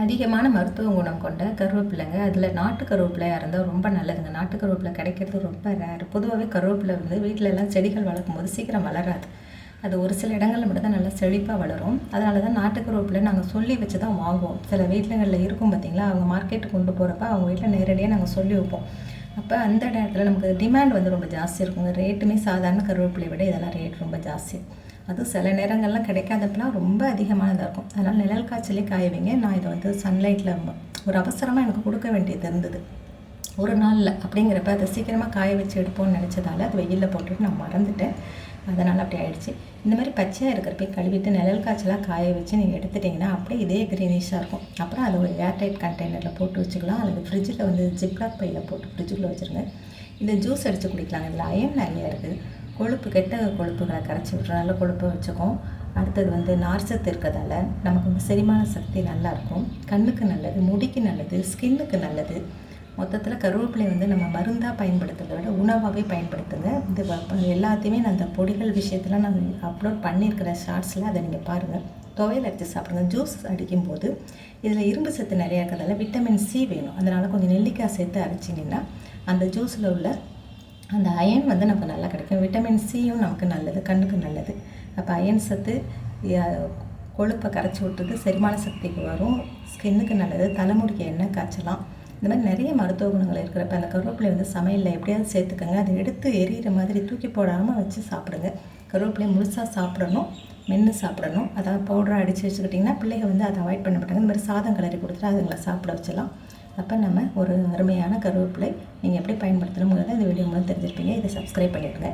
அதிகமான மருத்துவ குணம் கொண்ட கருவேப்பிலைங்க. அதில் நாட்டு கருவேப்பிலையாக இருந்தால் ரொம்ப நல்லதுங்க. நாட்டு கருவேப்பிலை கிடைக்கிறது ரொம்ப ரேர் பொதுவாகவே கருவேப்பிலை வந்து வீட்டிலலாம் எல்லாம் செடிகள் வளர்க்கும் போது சீக்கிரம் வளராது. அது ஒரு சில இடங்களில் மட்டும் தான் நல்லா செழிப்பாக வளரும். அதனால தான் நாட்டு கருவேப்பிலை நாங்கள் சொல்லி வச்சு தான் வாங்குவோம். சில வீட்டுங்களில் இருக்கும் பார்த்தீங்களா அவங்க மார்க்கெட்டுக்கு கொண்டு போகிறப்ப அவங்க வீட்டில் நேரடியாக நாங்கள் சொல்லி வைப்போம். அப்போ அந்த நேரத்தில் நமக்கு டிமாண்ட் வந்து ரொம்ப ஜாஸ்தி இருக்குங்க. ரேட்டுமே சாதாரண கருவேப்பிலையை விட இதெல்லாம் ரேட் ரொம்ப ஜாஸ்தி. அதுவும் சில நேரங்கள்லாம் கிடைக்காதப்பெல்லாம் ரொம்ப அதிகமானதாக இருக்கும். அதனால் நிழல் காய்ச்சலே காய வைங்க நான் இதை வந்து சன்லைட்டில் ஒரு அவசரமாக எனக்கு கொடுக்க வேண்டியது இருந்தது. ஒரு நாளில் அப்படிங்கிறப்ப அதை சீக்கிரமாக காய வச்சு எடுப்போம்னு நினச்சதால அது வெயிலில் போட்டுட்டு நான் மறந்துட்டேன். அதனால் அப்படி ஆயிடுச்சு. இந்த மாதிரி பச்சையாக இருக்கிறப்ப கழுவிட்டு நிழல் காய்ச்சலாக காய வச்சு நீங்கள் எடுத்துட்டிங்கன்னா அப்படியே இதே க்ரீனிஷாக இருக்கும். அப்புறம் அதை ஒரு ஏர்டைட் கண்டெய்னரில் போட்டு வச்சுக்கலாம். அல்லது ஃப்ரிட்ஜில் வந்து ஜிப்லாக் பையில் போட்டு ஃப்ரிட்ஜுக்குள்ளே வச்சுருங்க. இந்த ஜூஸ் அடித்து குடிக்கலாம் இதில் அயன் நிறையா இருக்குது கொழுப்பு கெட்ட கொழுப்புகளை கரைச்சி விட்ற நல்ல கொழுப்பை வச்சுக்கும். அடுத்தது வந்து நார்ச்சத்து இருக்கிறதால நமக்கு வந்து செரிமான சக்தி நல்லாயிருக்கும் கண்ணுக்கு நல்லது முடிக்கு நல்லது ஸ்கின்னுக்கு நல்லது. மொத்தத்தில் கருவேப்பிலை வந்து நம்ம மருந்தாக பயன்படுத்துறதை விட உணவாகவே பயன்படுத்துங்க. இது எல்லாத்தையுமே நான் அந்த பொடிகள் விஷயத்தில் நான் அப்லோட் பண்ணியிருக்கிற ஷார்ட்ஸில் அதை நீங்கள் பாருங்கள் துவையல் அடித்து சாப்பிடுங்க. ஜூஸ் அடிக்கும்போது இதில் இரும்பு சத்து நிறையா இருக்கிறதால விட்டமின் சி வேணும். அதனால் கொஞ்சம் நெல்லிக்காய் சேர்த்து அரைச்சிங்கன்னா அந்த ஜூஸில் உள்ள அந்த அயன் வந்து நமக்கு நல்லா கிடைக்கும். விட்டமின் சியும் நமக்கு நல்லது கண்ணுக்கு நல்லது. அப்போ அயன் சத்து கொழுப்பை கரைச்சி விட்டுறது செரிமான சக்திக்கு வரும். ஸ்கின்னுக்கு நல்லது தலைமுடிக்கு எண்ணெய் காய்ச்சலாம். இந்த மாதிரி நிறைய மருத்துவ குணங்கள் இருக்கிறப்ப அந்த கருவேப்பிலை வந்து சமையலில் எப்படியாவது சேர்த்துக்கோங்க. அதை எடுத்து எரியிற மாதிரி தூக்கி போடாமல் வச்சு சாப்பிடுங்க. கருவேப்பிலையை முழுசாக சாப்பிடணும் மென்று சாப்பிடணும். அதாவது பவுடராக அடித்து வச்சுக்கிட்டிங்கன்னா பிள்ளைங்க வந்து அதை அவாய்ட் பண்ண மாட்டாங்க. இந்த மாதிரி சாதம் கிளறி கொடுத்துட்டு அதுங்களை சாப்பிட வச்சலாம் அப்போ நம்ம ஒரு அருமையான கருவேப்பிலை நீங்கள் எப்படி பயன்படுத்தணுங்கிறத இந்த வீடியோ மூலம் தெரிஞ்சிருப்பீங்க. இதை சப்ஸ்கிரைப் பண்ணிவிடுங்க